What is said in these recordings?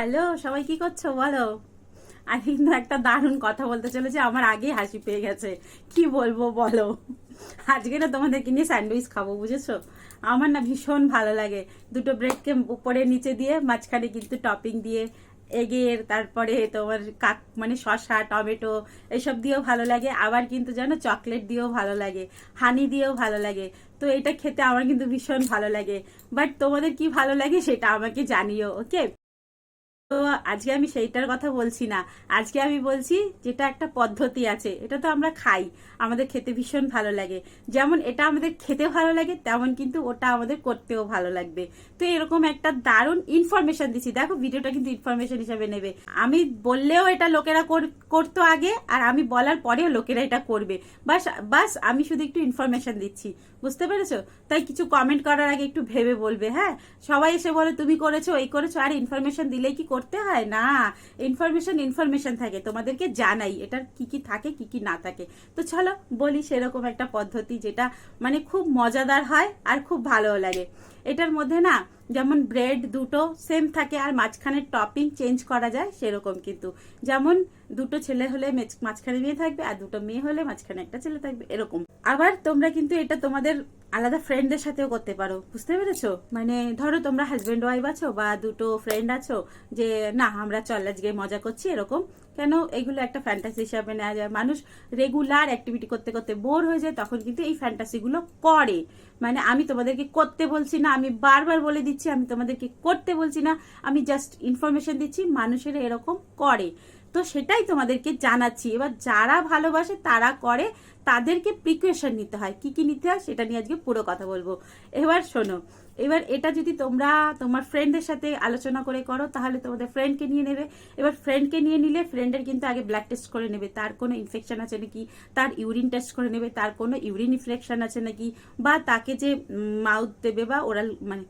Hello, সবাই কি করছ বলো? আমি কিন্তু একটা দারুণ কথা বলতে চলেছি, আমার আগেই হাসি পেয়ে গেছে। কি বলব বলো? আজকে না তোমাদেরকে নিয়ে স্যান্ডউইচ খাব, বুঝেছ? আমার না ভীষণ ভালো লাগে। দুটো ব্রেডকে উপরে নিচে দিয়ে, মাঝখানে কিন্তু টপিং দিয়ে, এগের, তারপরে তোমার কাক মানে শসা, টমেটো, এসব দিয়েও ভালো লাগে। আবার কিন্তু জানো, চকলেট দিয়েও ভালো লাগে, হানি দিয়েও ভালো লাগে। তো এটা খেতে আমার কিন্তু ভীষণ ভালো লাগে। বাট তোমাদের কি ভালো লাগে সেটা আমাকে জানিও, ওকে? তো আজকে আমি সেইটার কথা বলছি না। আজকে আমি বলছি যেটা একটা পদ্ধতি আছে, এটা তো আমরা খাই, আমাদের খেতে ভীষণ ভালো লাগে। যেমন এটা আমাদের খেতে ভালো লাগে, তেমন কিন্তু ওটা আমাদের করতেও ভালো লাগবে। তো এরকম একটা দারুণ ইনফরমেশন দিচ্ছি দেখো ভিডিওটা কিন্তু ইনফরমেশন হিসাবে নেবে। আমি বললেও এটা লোকেরা কর- করতো আগে, আর আমি বলার পরেও লোকেরা এটা করবে। বাস বাস, আমি শুধু একটু ইনফরমেশন দিচ্ছি। বুঝতে পেরেছ? তাই কিছু কমেন্ট করার আগে একটু ভেবে বলবে হ্যাঁ? সবাই এসে বলে, তুমি করেছ, এই করেছ। আর ইনফরমেশন দিলেই কি করতে হয়? না ইনফরমেশন ইনফরমেশন থাকে, তোমাদেরকে জানাই এটার কি কি থাকে, কি কি না থাকে। তো চলো বলি সেরকম একটা পদ্ধতি যেটা মানে খুব মজাদার হয় আর খুব ভালো লাগে। এটার মধ্যে না যেমন ব্রেড দুটো সেম থাকে আর মাঝখানে টপিং চেঞ্জ করা যায় সেরকম কিন্তু। যেমন দুটো ছেলে হলে মাঝখানে মেয়ে থাকবে আর দুটো মেয়ে হলে মাঝখানে একটা ছেলে থাকবে, এরকম। আবার তোমরা কিন্তু এটা তোমাদের আলাদা ফ্রেন্ডদের সাথেও করতে পারো, বুঝতে পেরেছ? মানে ধরো তোমরা হাজব্যান্ড ওয়াইফ আছো বা দুটো ফ্রেন্ড আছো যে, না, আমরা চল, আজকে মজা করছি, এরকম। কেন? এগুলো একটা ফ্যান্টাসি হিসাবে নেওয়া যায়। মানুষ রেগুলার অ্যাক্টিভিটি করতে করতে বোর হয়ে যায়, তখন কিন্তু এই ফ্যান্টাসিগুলো করে। মানে আমি তোমাদেরকে করতে বলছি না, আমি বারবার বলে দিচ্ছি, আমি তোমাদেরকে করতে বলছি না, আমি জাস্ট ইনফরমেশন দিচ্ছি, মানুষেরা এরকম করে। তো সেটাই তোমাদেরকে জানাচ্ছি। এবার যারা ভালোবাসে তারা করে, তাদেরকে প্রিকুয়েশন নিতে হয়। কি কি নিতে হয় সেটা নিয়ে আজকে পুরো কথা বলব। এবার শোনো, এবার এটা যদি তোমরা তোমার ফ্রেন্ডের সাথে আলোচনা করে করো, তাহলে তোমাদের ফ্রেন্ডকে নিয়ে নেবে। এবার ফ্রেন্ডকে নিয়ে নিলে ফ্রেন্ডের কিন্তু আগে ব্লাড টেস্ট করে নেবে। তার কোনো ইনফেকশন আছে নাকি? তার ইউরিন টেস্ট করে নেবে। তার কোনো ইউরিন ইনফেকশন আছে নাকি? বা তাকে যে মাউথ দেবে বা ওরাল মানে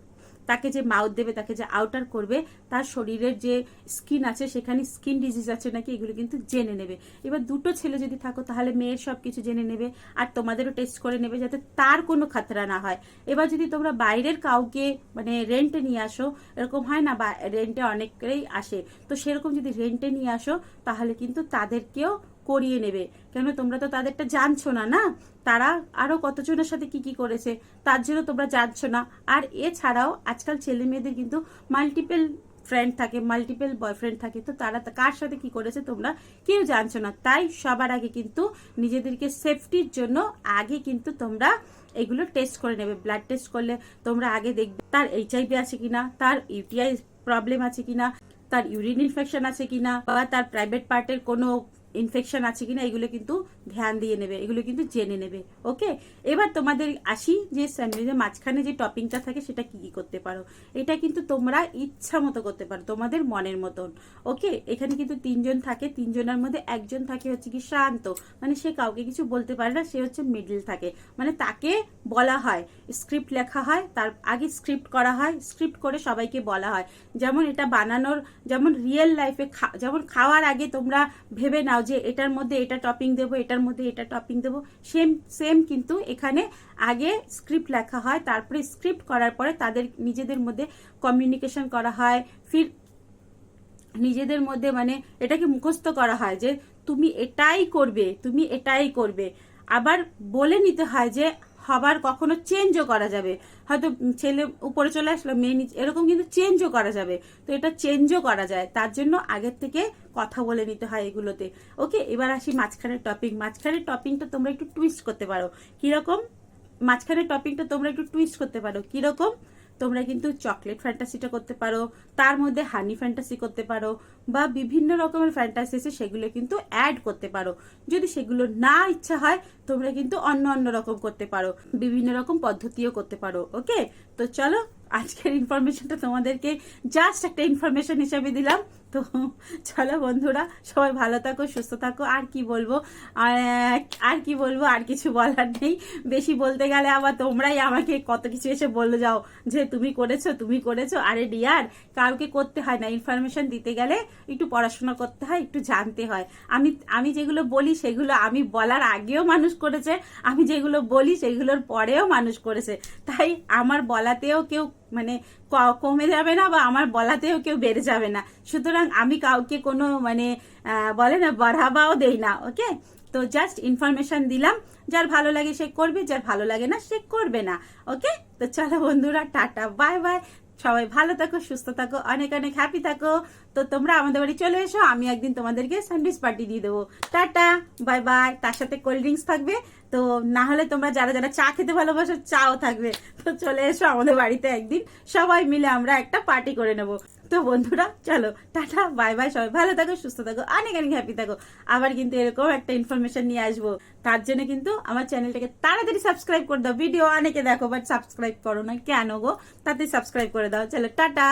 তাকে যে মাউথ দেবে, তাকে যে আউটার করবে, তার শরীরের যে স্কিন আছে, সেখানে স্কিন ডিজিজ আছে নাকি, এগুলো কিন্তু জেনে নেবে। এবার দুটো ছেলে যদি থাকো, তাহলে মেয়ের সব কিছু জেনে নেবে, আর তোমাদেরও টেস্ট করে নেবে যাতে তার কোনো খাতরা না হয়। এবার যদি তোমরা বাইরের কাউকে মানে রেন্টে নিয়ে আসো, এরকম হয় না বা রেন্টে অনেকেই আসে, তো সেরকম যদি রেন্টে নিয়ে আসো, তাহলে কিন্তু তাদেরকেও করিয়ে নেবে। কেন? তোমরা তো তাদেরটা জানছো না না? তারা আরও কতজনের সাথে কি কি করেছে? তার জন্য তোমরা জানছো না। আর এছাড়াও আজকাল ছেলে মেয়েদের কিন্তু মাল্টিপল ফ্রেন্ড থাকে মাল্টিপল বয়ফ্রেন্ড থাকে। তো তারা কার সাথে কি করেছে তোমরা কেউ জানছো না। তাই সবার আগে কিন্তু নিজেদেরকে সেফটির জন্য আগে কিন্তু তোমরা এগুলো টেস্ট করে নেবে। ব্লাড টেস্ট করলে তোমরা আগে দেখবে তার এইচআইভি আছে কিনা, তার ইউটিআই প্রবলেম আছে কিনা, তার ইউরিন ইনফেকশন আছে কিনা, বা তার প্রাইভেট পার্টের কোনো ইনফেকশন আছে কিনা এগুলো কিন্তু ধ্যান দিয়ে নেবে, এগুলো কিন্তু জেনে নেবে, ওকে? এবার তোমাদের আসি যে স্যান্ডউইচের মাঝখানে যে টপিংটা থাকে সেটা কি কি করতে পারো। এটা কিন্তু তোমরা ইচ্ছা মতো করতে পারো, তোমাদের মনের মতন, ওকে? এখানে কিন্তু তিনজন থাকে, তিনজনের মধ্যে একজন থাকে হচ্ছে কি শান্ত মানে সে কাউকে কিছু বলতে পারে না, সে হচ্ছে মিডল থাকে। মানে তাকে বলা হয় স্ক্রিপ্ট লেখা হয়, তার আগে স্ক্রিপ্ট করা হয় স্ক্রিপ্ট করে সবাইকে বলা হয়। যেমন এটা বানানোর, যেমন রিয়েল লাইফে যেমন খাওয়ার আগে তোমরা ভেবে নাও যে এটার মধ্যে এটা টপিং দেবো, এটার মধ্যে এটা টপিং দেবো। সেম সেম কিন্তু এখানে আগে স্ক্রিপ্ট লেখা হয়, তারপরে স্ক্রিপ্ট করার পরে তাদের নিজেদের মধ্যে কমিউনিকেশন করা হয়, ফির নিজেদের মধ্যে মানে এটাকে মুখস্থ করা হয় যে, তুমি এটাই করবে, তুমি এটাই করবে। আবার বলে নিতে হয় যে হবার কখনো চেঞ্জও করা যাবে। হয়তো ছেলে উপরে চলে আসলো, মেয়ে নিচে, এরকম কিন্তু চেঞ্জও করা যাবে। তো এটা চেঞ্জও করা যায়। তার জন্য আগের থেকে কথা বলে নিতে হয় এগুলোতে। ওকে, এবার আসি মাঝখানের টপিক মাঝখানের টপিংটা তোমরা একটু টুইস্ট করতে পারো। কীরকম? মাঝখানের টপিংটা তোমরা একটু টুইস্ট করতে পারো। কীরকম? তোমরা কিন্তু চকলেট ফ্যান্টাসিটা করতে পারো, তার মধ্যে হানি ফ্যান্টাসি করতে পারো, বা বিভিন্ন রকমের ফ্যান্টাসি আছে সেগুলো কিন্তু অ্যাড করতে পারো। যদি সেগুলো না ইচ্ছা হয়, তোমরা কিন্তু অন্য অন্য রকম করতে পারো, বিভিন্ন রকম পদ্ধতিও করতে পারো ওকে তো চলো আজকের ইনফরমেশনটা তোমাদেরকে জাস্ট একটা ইনফরমেশন হিসাবে দিলাম। তো চলো বন্ধুরা, সবাই ভালো থাকো, সুস্থ থাকো, আর কি বলব? আর আর কি বলব? আর কিছু বলার নেই। বেশি বলতে গেলে আবার তোমরাই আমাকে কত কিছু এসে বলে যাও যে তুমি করেছ তুমি করেছ। আরে ডিয়ার কাউকে করতে হয় না। ইনফরমেশন দিতে গেলে একটু পড়াশোনা করতে হয়, একটু জানতে হয়। আমি আমি যেগুলো বলি সেগুলো আমি বলার আগেও মানুষ করেছে, আমি যেগুলো বলি সেগুলোর পরেও মানুষ করেছে। তাই আমার বলাতেও কেউ মানে কমে যাবে না বা আমার বলাতেও কেউ বেড়ে যাবে না। সুতরাং আমি কাউকে কোনো মানে বলে না, বাড়াবাও দেই না, ওকে? তো জাস্ট ইনফরমেশন দিলাম। যার ভালো লাগে সে করবে, যার ভালো লাগে না সে করবে না, ওকে? তো চলো বন্ধুরা, টাটা বাই বাই সবাই ভালো থাকো, সুস্থ থাকো, অনেক অনেক হ্যাপি থাকো। তো তোমরা আমাদের বাড়ি চলে এসো, আমি একদিন তোমাদেরকে স্যান্ডউইচ পার্টি দিয়ে দেবো। টাটা বাই বাই তার সাথে কোল্ড ড্রিঙ্কস থাকবে। তো না হলে তোমরা যারা যারা চা খেতে ভালোবাসো, চাও থাকবে। তো চলে এসো আমাদের বাড়িতে একদিন। সবাই মিলে আমরা একটা পার্টি করে নেব। তো বন্ধুরা, চলো, টাটা বাই বাই সবাই। ভালো থাকো, সুস্থ থাকো, অনেক অনেক হ্যাপি থাকো। আবার কিন্তু এরকম একটা ইনফরমেশন নিয়ে আসব। তার জন্য কিন্তু আমার চ্যানেলটাকে তাড়াতাড়ি সাবস্ক্রাইব করে দাও। ভিডিও অনেকে দেখো বাট সাবস্ক্রাইব করো না। কেন গো? তাতে সাবস্ক্রাইব করে দাও। চলো, টাটা!